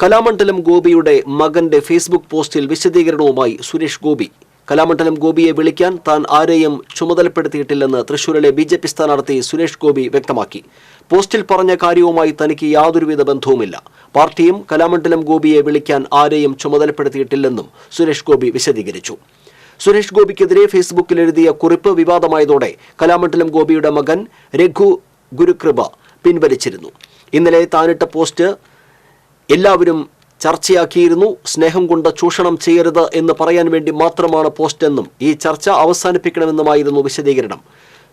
കലാമണ്ഡലം ഗോപിയുടെ മകന്റെ ഫേസ്ബുക്ക് പോസ്റ്റിൽ വിശദീകരണവുമായി സുരേഷ് ഗോപി. കലാമണ്ഡലം ഗോപിയെ വിളിക്കാൻ താൻ ആരെയും ചുമതലപ്പെടുത്തിയിട്ടില്ലെന്ന് തൃശൂരിലെ ബി ജെ പി സ്ഥാനാർത്ഥി സുരേഷ് ഗോപി വ്യക്തമാക്കി. പോസ്റ്റിൽ പറഞ്ഞ കാര്യവുമായി തനിക്ക് യാതൊരുവിധ ബന്ധവുമില്ല. പാർട്ടിയും കലാമണ്ഡലം ഗോപിയെ വിളിക്കാൻ ആരെയും ചുമതലപ്പെടുത്തിയിട്ടില്ലെന്നും സുരേഷ് ഗോപി വിശദീകരിച്ചു. സുരേഷ് ഗോപിക്കെതിരെ ഫേസ്ബുക്കിൽ എഴുതിയ കുറിപ്പ് വിവാദമായതോടെ കലാമണ്ഡലം ഗോപിയുടെ മകൻ രഘു ഗുരുകൃപ പിൻവലിച്ചിരുന്നു. ഇന്നലെ താനിട്ട പോസ്റ്റ് എല്ലാവരും ചർച്ചയാക്കിയിരുന്നു സ്നേഹം കൊണ്ട് ചൂഷണം ചെയ്യരുത് എന്ന് പറയാൻ വേണ്ടി മാത്രമാണ് പോസ്റ്റ് എന്നും ഈ ചർച്ച അവസാനിപ്പിക്കണമെന്നുമായിരുന്നു വിശദീകരണം.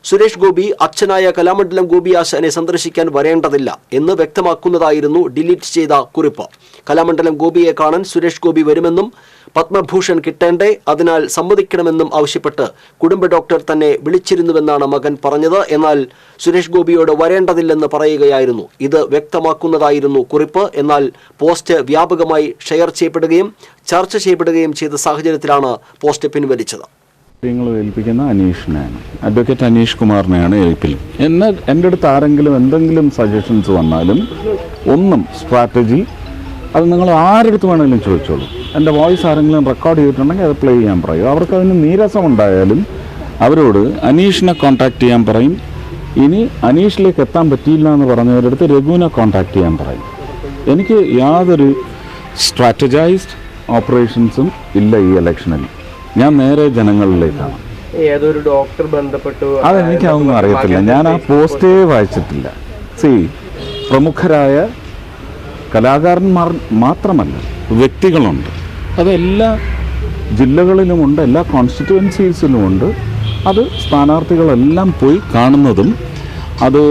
സുരേഷ് ഗോപി അച്ഛനായ കലാമണ്ഡലം ഗോപി സന്ദർശിക്കാൻ വരേണ്ടതില്ല എന്ന് വ്യക്തമാക്കുന്നതായിരുന്നു ഡിലീറ്റ് ചെയ്ത കുറിപ്പ്. കലാമണ്ഡലം ഗോപിയെ കാണാൻ സുരേഷ് ഗോപി വരുമെന്നും പത്മഭൂഷൺ കിട്ടേണ്ടേ അതിനാൽ സമ്മതിക്കണമെന്നും ആവശ്യപ്പെട്ട് കുടുംബ ഡോക്ടർ തന്നെ വിളിച്ചിരുന്നുവെന്നാണ് മകൻ പറഞ്ഞത്. എന്നാൽ സുരേഷ് ഗോപിയോട് വരേണ്ടതില്ലെന്ന് പറയുകയായിരുന്നു. ഇത് വ്യക്തമാക്കുന്നതായിരുന്നു കുറിപ്പ്. എന്നാൽ പോസ്റ്റ് വ്യാപകമായി ഷെയർ ചെയ്യപ്പെടുകയും ചർച്ച ചെയ്യപ്പെടുകയും ചെയ്ത സാഹചര്യത്തിലാണ് പോസ്റ്റ് പിൻവലിച്ചത്. കാര്യങ്ങൾ ഏൽപ്പിക്കുന്ന അനീഷിനെയാണ്. അഡ്വക്കേറ്റ് അനീഷ് കുമാറിനെയാണ് ഏൽപ്പിൽ. എന്നെ എന്റെ അടുത്ത് ആരെങ്കിലും എന്തെങ്കിലും സജഷൻസ് വന്നാലും ഒന്നും സ്ട്രാറ്റജി അത് നിങ്ങൾ ആരെടുത്ത് വേണമെങ്കിലും ചോദിച്ചോളൂ. എന്റെ വോയിസ് ആരെങ്കിലും റെക്കോർഡ് ചെയ്തിട്ടുണ്ടെങ്കിൽ അത് പ്ലേ ചെയ്യാൻ പറയും. അവർക്ക് അതിന് നീരസമുണ്ടായാലും അവരോട് അനീഷിനെ കോൺടാക്ട് ചെയ്യാൻ പറയും. ഇനി അനീഷിലേക്ക് എത്താൻ പറ്റിയില്ല എന്ന് പറഞ്ഞവരടുത്ത് രഘുവിനെ കോൺടാക്ട് ചെയ്യാൻ പറയും. എനിക്ക് യാതൊരു സ്ട്രാറ്റജൈസ്ഡ് ഓപ്പറേഷൻസും ഇല്ല ഈ ഇലക്ഷനിൽ ഞാൻ നേരെ ജനങ്ങളിലേക്കാണ്. ഏതൊരു ഡോക്ടർ ബന്ധപ്പെട്ടു? അതെനിക്ക് അതൊന്നും അറിയത്തില്ല. ഞാൻ ആ പോസ്റ്റേ വായിച്ചിട്ടില്ല. സി പ്രമുഖരായ കലാകാരന്മാർ മാത്രമല്ല വ്യക്തികളുണ്ട്. അത് എല്ലാ ജില്ലകളിലുമുണ്ട് എല്ലാ കോൺസ്റ്റിറ്റുവൻസീസിലുമുണ്ട് അത് സ്ഥാനാർത്ഥികളെല്ലാം പോയി കാണുന്നതും അത്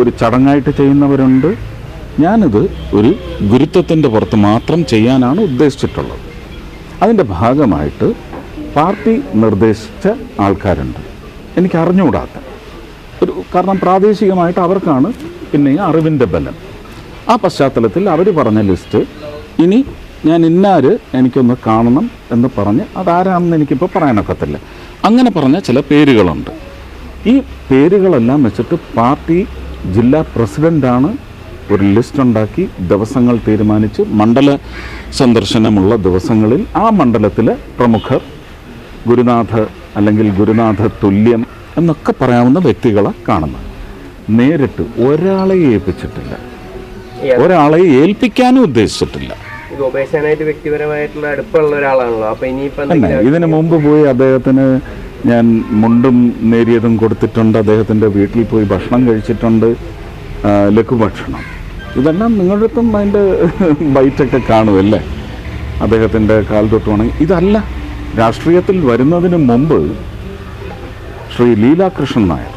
ഒരു ചടങ്ങായിട്ട് ചെയ്യുന്നവരുണ്ട്. ഞാനിത് ഒരു ഗുരുത്വത്തിന്റെ പുറത്ത് മാത്രം ചെയ്യാനാണ് ഉദ്ദേശിച്ചിട്ടുള്ളത്. അതിന്റെ ഭാഗമായിട്ട് പാർട്ടി നിർദ്ദേശിച്ച ആൾക്കാരുണ്ട്. എനിക്ക് അറിഞ്ഞുകൂടാത്ത. ഒരു കാരണം പ്രാദേശികമായിട്ട് അവർക്കാണ് പിന്നെ അറിവിന്റെ ബലം. ആ പശ്ചാത്തലത്തിൽ അവർ പറഞ്ഞ ലിസ്റ്റ് ഇനി ഞാൻ ഇന്നാര് എനിക്കൊന്ന് കാണണം എന്ന് പറഞ്ഞ് അതാരാണെന്ന് എനിക്കിപ്പോൾ പറയാനൊക്കത്തില്ല. അങ്ങനെ പറഞ്ഞ ചില പേരുകളുണ്ട്. ഈ പേരുകളെല്ലാം വെച്ചിട്ട് പാർട്ടി ജില്ലാ പ്രസിഡന്റാണ് ഒരു ലിസ്റ്റ് ഉണ്ടാക്കി ദിവസങ്ങൾ തീരുമാനിച്ച് മണ്ഡല സന്ദർശനമുള്ള ദിവസങ്ങളിൽ ആ മണ്ഡലത്തിലെ പ്രമുഖർ ഗുരുനാഥ അല്ലെങ്കിൽ ഗുരുനാഥ തുല്യം എന്നൊക്കെ പറയാവുന്ന വ്യക്തികളെ കാണുന്നത് നേരിട്ട് ഒരാളെ ഏൽപ്പിച്ചിട്ടില്ല. ഒരാളെ ഏൽപ്പിക്കാനും ഉദ്ദേശിച്ചിട്ടില്ല. വ്യക്തിപരമായിട്ടുള്ള അടുപ്പമുള്ള ഒരാളാണല്ലോ. അപ്പൊ ഇനിയിപ്പോ അല്ല ഇതിനു മുമ്പ് പോയി അദ്ദേഹത്തിന് ഞാൻ മുണ്ടും നേരിയതും കൊടുത്തിട്ടുണ്ട്. അദ്ദേഹത്തിന്റെ വീട്ടിൽ പോയി ഭക്ഷണം കഴിച്ചിട്ടുണ്ട്. ലഘുഭക്ഷണം. ഇതെല്ലാം നിങ്ങളുടെ അടുത്തും അതിന്റെ ബൈറ്റൊക്കെ കാണുമല്ലേ അദ്ദേഹത്തിന്റെ കാൽ തൊട്ട് വേണമെങ്കിൽ ഇതല്ല രാഷ്ട്രീയത്തിൽ വരുന്നതിന് മുമ്പ് ശ്രീ ലീലാകൃഷ്ണൻ നായർ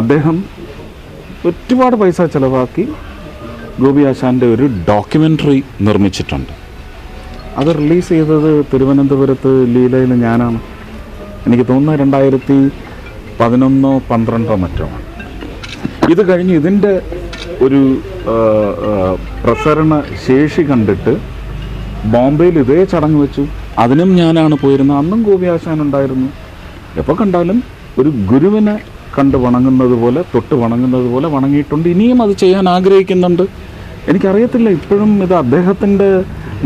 അദ്ദേഹം ഒരുപാട് പൈസ ചിലവാക്കി ഗോപി ആശാന്റെ ഒരു ഡോക്യുമെന്ററി നിർമ്മിച്ചിട്ടുണ്ട്. അത് റിലീസ് ചെയ്തത് തിരുവനന്തപുരത്ത് ലീലയിൽ ഞാനാണ്. എനിക്ക് തോന്നുന്നത് രണ്ടായിരത്തി പതിനൊന്നോ പന്ത്രണ്ടോ മറ്റോ ഇത് കഴിഞ്ഞ് ഇതിന്റെ ഒരു പ്രസരണ ശേഷി കണ്ടിട്ട് ബോംബെയിൽ ഇതേ ചടങ്ങ് വെച്ചു. അതിനും ഞാനാണ് പോയിരുന്നത് അന്നും ഗോപി ആശാനുണ്ടായിരുന്നു എപ്പോൾ കണ്ടാലും ഒരു ഗുരുവിനെ കണ്ട് വണങ്ങുന്നത് പോലെ തൊട്ട് വണങ്ങുന്നത് പോലെ വണങ്ങിയിട്ടുണ്ട്. ഇനിയും അത് ചെയ്യാൻ ആഗ്രഹിക്കുന്നുണ്ട്. എനിക്കറിയത്തില്ല ഇപ്പോഴും ഇത് അദ്ദേഹത്തിന്റെ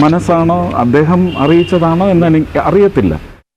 മനസ്സാണോ അദ്ദേഹം അറിയിച്ചതാണോ എന്ന് എനിക്ക് അറിയത്തില്ല.